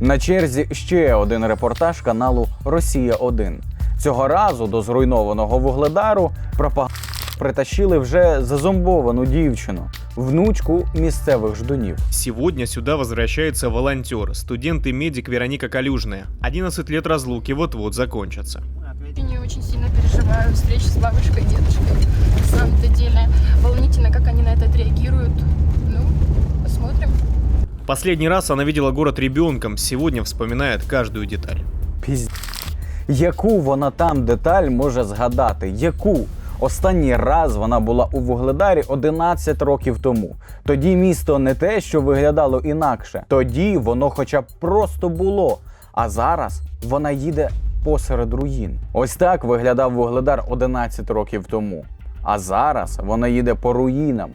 На черзі ще один репортаж каналу Росія 1 Цього разу до зруйнованого вугледару пропаганда притащили вже зазомбовану дівчину, внучку місцевих ждунів. Сегодня сюда возвращается волонтер, студент и медик Вероника Калюжная. 11 лет разлуки вот-вот закончатся. Не очень сильно переживаю встречу с бабушкой и дедушкой. Последний раз она видела город ребенком, сегодня вспоминает каждую деталь. Пізд... Яку вона там деталь може згадати? Яку? Останній раз вона була у Вугледарі 11 років тому. Тоді місто не те, що виглядало інакше. Тоді воно хоча б просто було. А зараз вона їде посеред руїн. Ось так виглядав Вугледар 11 років тому. А зараз вона їде по руїнам.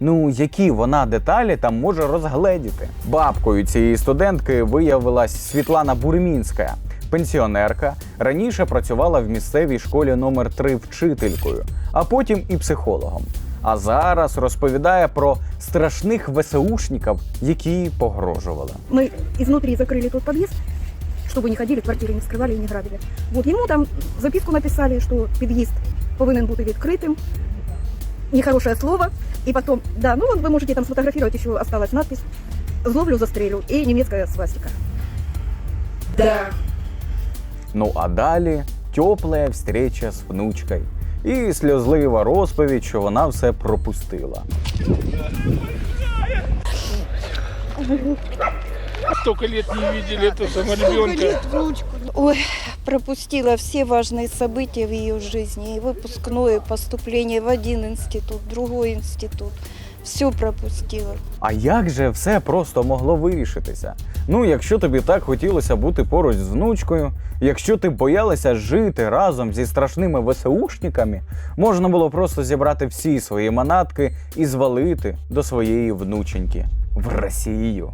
Ну, які вона деталі там може розгледіти? Бабкою цієї студентки виявилась Світлана Бурмінська, пенсіонерка. Раніше працювала в місцевій школі номер 3 вчителькою, а потім і психологом. А зараз розповідає про страшних ВСУшників, які їй погрожували. Мы изнутри закрыли тот подъезд, чтобы не ходили, квартиры не вскрывали и не грабили. Вот ему там записку написали, что під'їзд повинен бути відкритим, нехорошее слово. И потом, да, ну вот вы можете там сфотографировать, еще осталась надпись «Зловлю, застрелю» и немецкая свастика. Да. Ну а далі тепла встреча з внучкою і сльозлива розповідь, що вона все пропустила Столько лет не видели этого самого ребенка. Ой, пропустила все важные события в ее жизни. И выпускное, и поступление в один институт, в другой институт. Все пропустила. А як же все просто могло вирішитися? Ну, якщо тобі так хотілося бути поруч з внучкою, якщо ти боялася жити разом зі страшними ВСУшниками, можна було просто зібрати всі свої манатки і звалити до своєї внученьки в Росію.